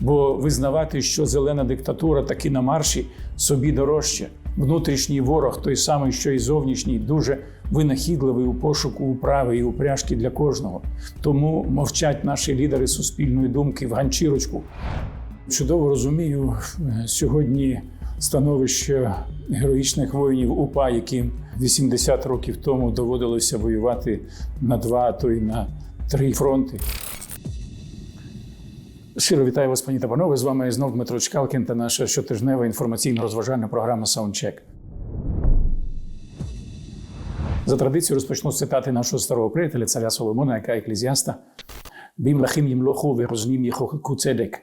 Бо визнавати, що зелена диктатура таки на марші собі дорожче. Внутрішній ворог, той самий, що і зовнішній, дуже винахідливий у пошуку управи і упряжки для кожного. Тому мовчать наші лідери суспільної думки в ганчірочку. Чудово розумію е, сьогодні становище героїчних воїнів УПА, яким 80 років тому доводилося воювати на два, а то й на три фронти. Щиро вітаю вас, пані та панове. З вами знов Дмитро Чкалкін та наша щотижнева інформаційно-розважальна програма Саундчек. За традицією розпочну з цитати нашого старого приятеля, царя Соломона, яка еклезіаста. Бім лахим їм лоху вирознім їх куцедек.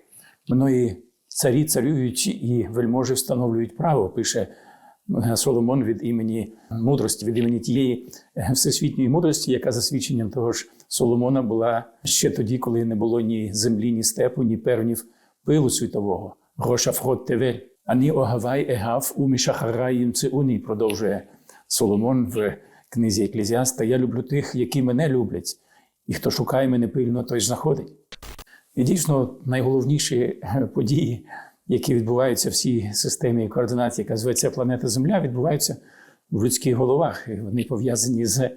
Мної царі царюють і вельможі встановлюють право, пише Соломон від імені мудрості, від імені тієї всесвітньої мудрості, яка за свідченням того ж Соломона була ще тоді, коли не було ні землі, ні степу, ні певнів пилу світового. Гоша вход тевель. Ані огавай егав у мішахараїм цеуні, продовжує Соломон в книзі Еклезіаста. Я люблю тих, які мене люблять, і хто шукає мене пильно, той знаходить. І дійсно найголовніші події, які відбуваються в цій системі координації, яка зветься планета Земля, відбуваються в людських головах. І Вони пов'язані з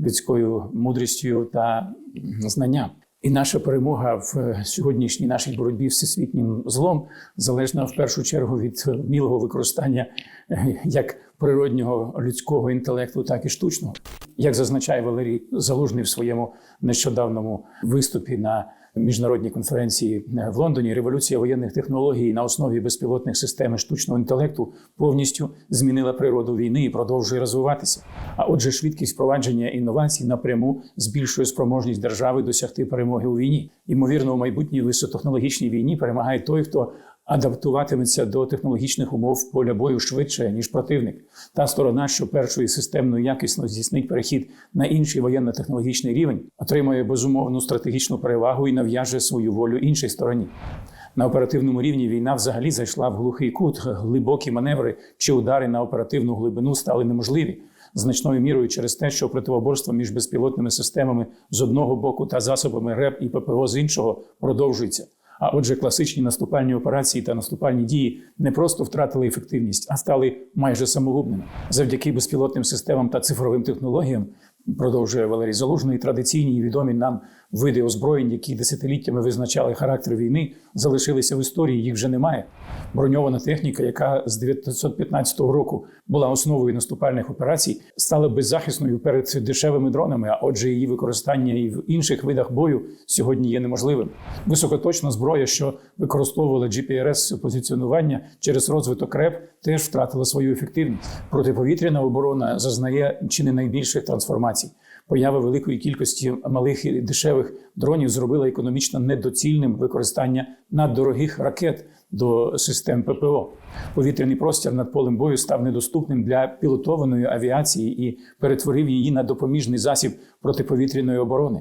людською мудрістю та знанням. І наша перемога в сьогоднішній нашій боротьбі з всесвітнім злом залежна в першу чергу від вмілого використання е, як природнього людського інтелекту, так і штучного. Як зазначає Валерій Залужний в своєму нещодавному виступі на міжнародній конференції в Лондоні, революція воєнних технологій на основі безпілотних систем штучного інтелекту повністю змінила природу війни і продовжує розвиватися. А отже, швидкість впровадження інновацій напряму збільшує спроможність держави досягти перемоги у війні. Ймовірно, у майбутній високотехнологічній війні перемагає той, хто адаптуватиметься до технологічних умов поля бою швидше ніж противник. Та сторона, що першою системно якісно здійснить перехід на інший воєнно-технологічний рівень, отримує безумовну стратегічну перевагу і нав'яже свою волю іншій стороні. На оперативному рівні війна взагалі зайшла в глухий кут. Глибокі маневри чи удари на оперативну глибину стали неможливі. Значною мірою через те, що противоборство між безпілотними системами з одного боку та засобами РЕП і ППО з іншого продовжується. А отже, класичні наступальні операції та наступальні дії не просто втратили ефективність, а стали майже самогубними. Завдяки безпілотним системам та цифровим технологіям, продовжує Валерій Залужний, традиційні і відомі нам види озброєнь, які десятиліттями визначали характер війни, залишилися в історії. Їх вже немає. Броньована техніка, яка з 1915 року була основою наступальних операцій, стала беззахисною перед дешевими дронами. А отже, її використання і в інших видах бою сьогодні є неможливим. Високоточна зброя, що використовувала GPRS позиціонування через розвиток РЕП, теж втратила свою ефективність. Протиповітряна оборона зазнає чи не найбільших трансформацій. Поява великої кількості малих і дешевих дронів зробила економічно недоцільним використання наддорогих ракет до систем ППО. Повітряний простір над полем бою став недоступним для пілотованої авіації і перетворив її на допоміжний засіб протиповітряної оборони.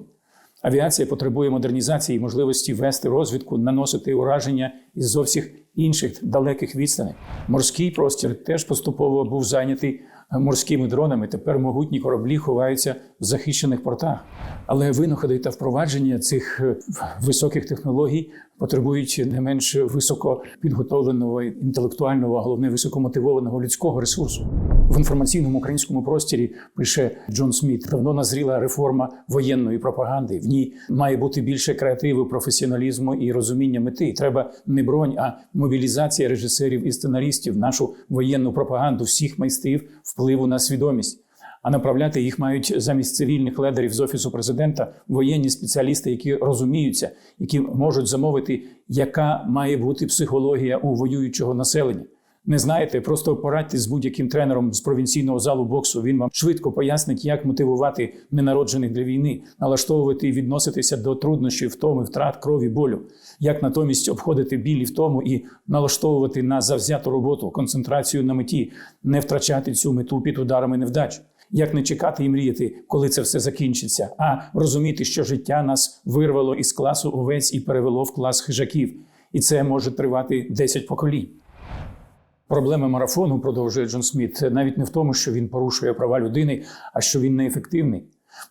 Авіація потребує модернізації і можливості вести розвідку, наносити ураження із зовсім інших далеких відстаней. Морський простір теж поступово був зайнятий морськими дронами. Тепер могутні кораблі ховаються в захищених портах. Але винаходи та впровадження цих е, високих технологій потребують не менш високо підготовленого інтелектуального, а головне високомотивованого людського ресурсу. В інформаційному українському просторі пише Джон Сміт: давно назріла реформа воєнної пропаганди. В ній має бути більше креативу, професіоналізму і розуміння мети. Треба не бронь, а мобілізація режисерів і сценаристів, нашу воєнну пропаганду всіх майстрів впливу на свідомість. А направляти їх мають замість цивільних ледерів з офісу президента воєнні спеціалісти, які розуміються, які можуть замовити, яка має бути психологія у воюючого населення. Не знаєте, просто порадьте з будь-яким тренером з провінційного залу боксу. Він вам швидко пояснить, як мотивувати ненароджених для війни, налаштовувати і відноситися до труднощів, втоми, втрат, крові, болю, як натомість обходити біль і втому і налаштовувати на завзяту роботу, концентрацію на меті, не втрачати цю мету під ударами невдач. Як не чекати і мріяти, коли це все закінчиться, а розуміти, що життя нас вирвало із класу овець і перевело в клас хижаків, і це може тривати 10 поколінь. Проблема марафону, продовжує Джон Сміт, навіть не в тому, що він порушує права людини, а що він неефективний.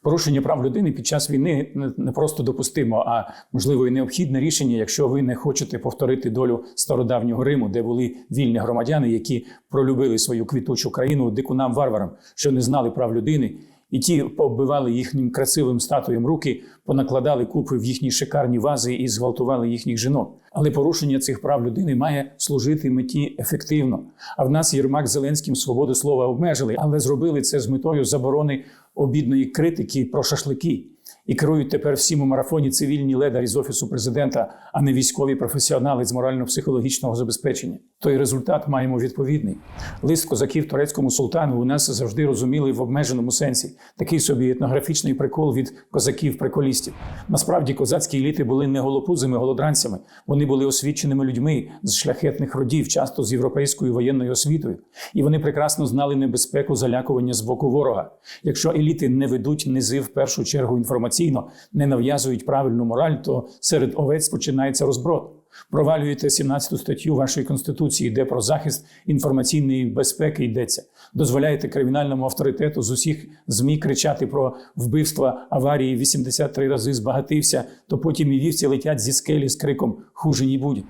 Порушення прав людини під час війни не- просто допустимо, а можливо і необхідне рішення, якщо ви не хочете повторити долю стародавнього Риму, де були вільні громадяни, які пролюбили свою квітучу країну дикунам-варварам, що не знали прав людини. І ті пооббивали їхнім красивим статуям руки, понакладали купи в їхні шикарні вази і зґвалтували їхніх жінок. Але порушення цих прав людини має служити меті ефективно. А в нас Єрмак Зеленським свободу слова обмежили, але зробили це з метою заборони обідної критики про шашлики. І керують тепер всім у марафоні цивільні ледарі з офісу президента, а не військові професіонали з морально-психологічного забезпечення. Той результат маємо відповідний. Лист козаків турецькому султану у нас завжди розуміли в обмеженому сенсі. Такий собі етнографічний прикол від козаків-приколістів. Насправді козацькі еліти були не голопузими голодранцями. Вони були освіченими людьми з шляхетних родів, часто з європейською воєнною освітою. І вони прекрасно знали небезпеку залякування з боку ворога. Якщо еліти не ведуть низи в першу чергу інформаційно, не нав'язують правильну мораль, то серед овець починається розброд. Провалюєте 17 статтю вашої конституції, де про захист інформаційної безпеки йдеться. Дозволяєте кримінальному авторитету з усіх змі кричати про вбивства аварії 83 рази збагатився, то потім і вівці летять зі скелі з криком хуже ні буде.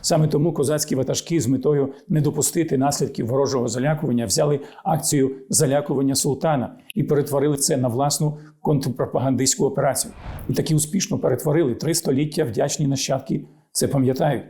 Саме тому козацькі ватажки з метою не допустити наслідків ворожого залякування взяли акцію залякування султана і перетворили це на власну контрпропагандистську операцію. І таки успішно перетворили три століття вдячні нащадки. Це пам'ятають.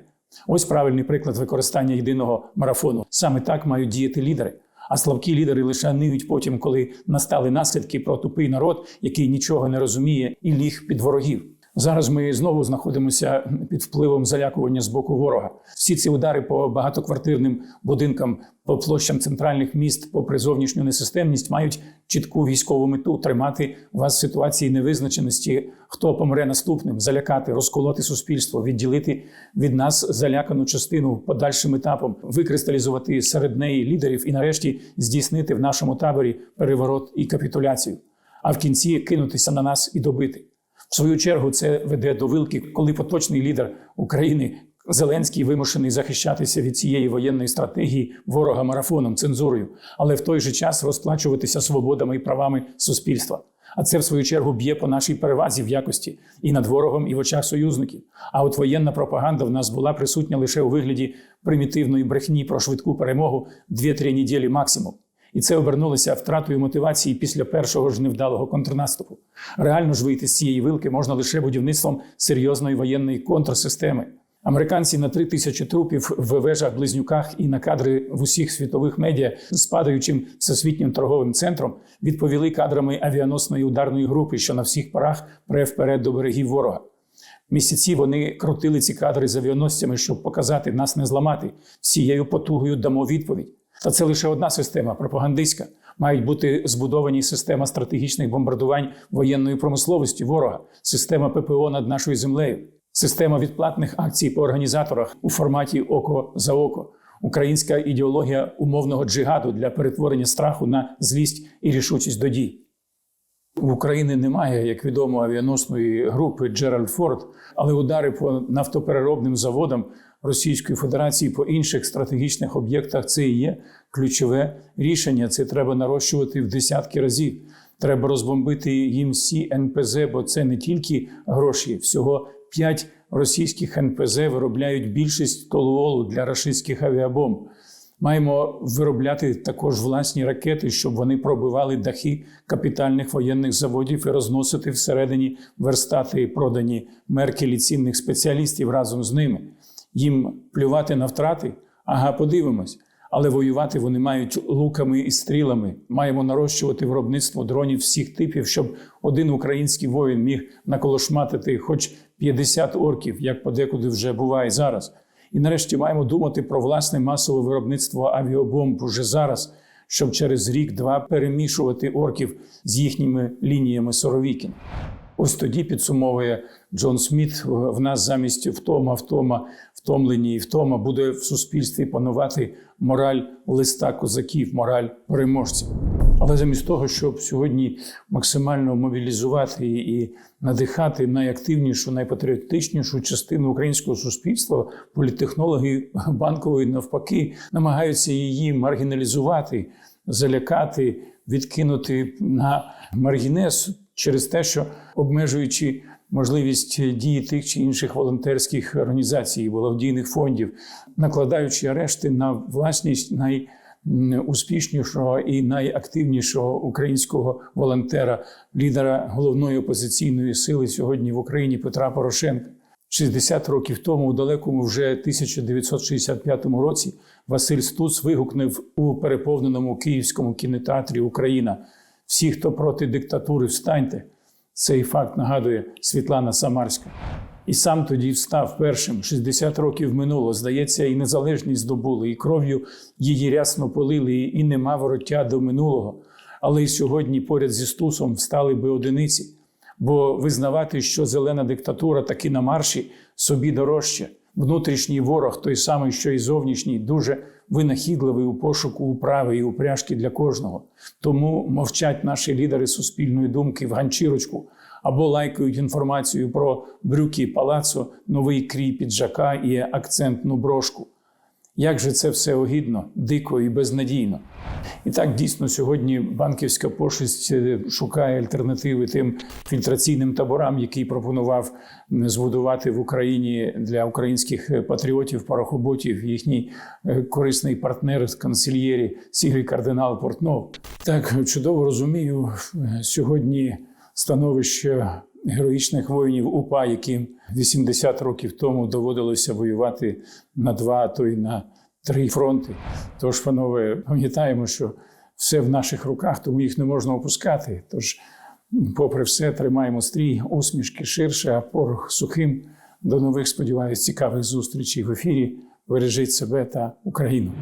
Ось правильний приклад використання єдиного марафону. Саме так мають діяти лідери. А слабкі лідери лише ниють потім, коли настали наслідки про тупий народ, який нічого не розуміє і ліг під ворогів. Зараз ми знову знаходимося під впливом залякування з боку ворога. Всі ці удари по багатоквартирним будинкам, по площам центральних міст, попри зовнішню несистемність, мають чітку військову мету тримати вас в ситуації невизначеності, хто помре наступним, залякати, розколоти суспільство, відділити від нас залякану частину подальшим етапом, викристалізувати серед неї лідерів і, нарешті, здійснити в нашому таборі переворот і капітуляцію, а в кінці кинутися на нас і добити. В свою чергу це веде до вилки, коли поточний лідер України Зеленський вимушений захищатися від цієї воєнної стратегії ворога марафоном, цензурою, але в той же час розплачуватися свободами і правами суспільства. А це в свою чергу б'є по нашій перевазі в якості і над ворогом, і в очах союзників. А от воєнна пропаганда в нас була присутня лише у вигляді примітивної брехні про швидку перемогу 2-3 неділі максимум. І це обернулося втратою мотивації після першого ж невдалого контрнаступу. Реально ж вийти з цієї вилки можна лише будівництвом серйозної воєнної контрсистеми. Американці на три тисячі трупів в вежах близнюках і на кадри в усіх світових медіа з падаючим всесвітнім торговим центром відповіли кадрами авіаносної ударної групи, що на всіх парах пре вперед до берегів ворога. Місяці вони крутили ці кадри з авіаносцями, щоб показати нас не зламати. Всією потугою дамо відповідь. Та це лише одна система пропагандистська. Мають бути збудовані система стратегічних бомбардувань воєнної промисловості ворога, система ППО над нашою землею, система відплатних акцій по організаторах у форматі око за око, українська ідеологія умовного джигаду для перетворення страху на злість і рішучість до дій. В Україні немає, як відомо, авіаносної групи Джеральд Форд, але удари по нафтопереробним заводам Російської Федерації по інших стратегічних об'єктах це і є ключове рішення. Це треба нарощувати в десятки разів. Треба розбомбити їм всі НПЗ, бо це не тільки гроші. Всього п'ять російських НПЗ виробляють більшість толуолу для рашистських авіабомб. Маємо виробляти також власні ракети, щоб вони пробивали дахи капітальних воєнних заводів і розносити всередині верстати, продані Меркелі цінних спеціалістів разом з ними. Їм плювати на втрати, ага, подивимось. Але воювати вони мають луками і стрілами. Маємо нарощувати виробництво дронів всіх типів, щоб один український воїн міг наколошматити хоч 50 орків, як подекуди вже буває зараз. І нарешті маємо думати про власне масове виробництво авіабомб уже зараз, щоб через рік-два перемішувати орків з їхніми лініями Соровікін. Ось тоді підсумовує Джон Сміт: в нас замість втома, втома, втомлені і втома буде в суспільстві панувати мораль листа козаків, мораль переможців. Але замість того, щоб сьогодні максимально мобілізувати і надихати найактивнішу, найпатріотичнішу частину українського суспільства, політтехнологи банкової навпаки намагаються її маргіналізувати, залякати, відкинути на маргінез. Через те, що обмежуючи можливість дії тих чи інших волонтерських організацій, благодійних фондів, накладаючи арешти на власність найуспішнішого і найактивнішого українського волонтера, лідера головної опозиційної сили сьогодні в Україні Петра Порошенка. 60 років тому, у далекому вже 1965 році, Василь Стуц вигукнув у переповненому київському кінотеатрі Україна. Всі, хто проти диктатури, встаньте. Цей факт нагадує Світлана Самарська. І сам тоді встав першим. 60 років минуло. Здається, і незалежність здобули, і кров'ю її рясно полили, і нема вороття до минулого. Але й сьогодні поряд зі Стусом встали би одиниці. Бо визнавати, що зелена диктатура таки на марші собі дорожче. Внутрішній ворог, той самий, що і зовнішній, дуже винахідливий у пошуку управи і упряжки для кожного. Тому мовчать наші лідери суспільної думки в ганчірочку або лайкають інформацію про брюки палацу, новий крій піджака і акцентну брошку. Як же це все огідно, дико і безнадійно? І так дійсно сьогодні банківська пошесть е, шукає альтернативи тим фільтраційним таборам, які пропонував збудувати в Україні для українських е, патріотів, парохоботів, їхній е, корисний партнер з канцельєрі Сігрі Кардинал Портнов. Так чудово розумію сьогодні становище героїчних воїнів УПА, яким 80 років тому доводилося воювати на два, а то й на три фронти. Тож, панове, пам'ятаємо, що все в наших руках, тому їх не можна опускати. Тож, попри все, тримаємо стрій, усмішки ширше, а порох сухим. До нових, сподіваюсь, цікавих зустрічей в ефірі. Бережіть себе та Україну.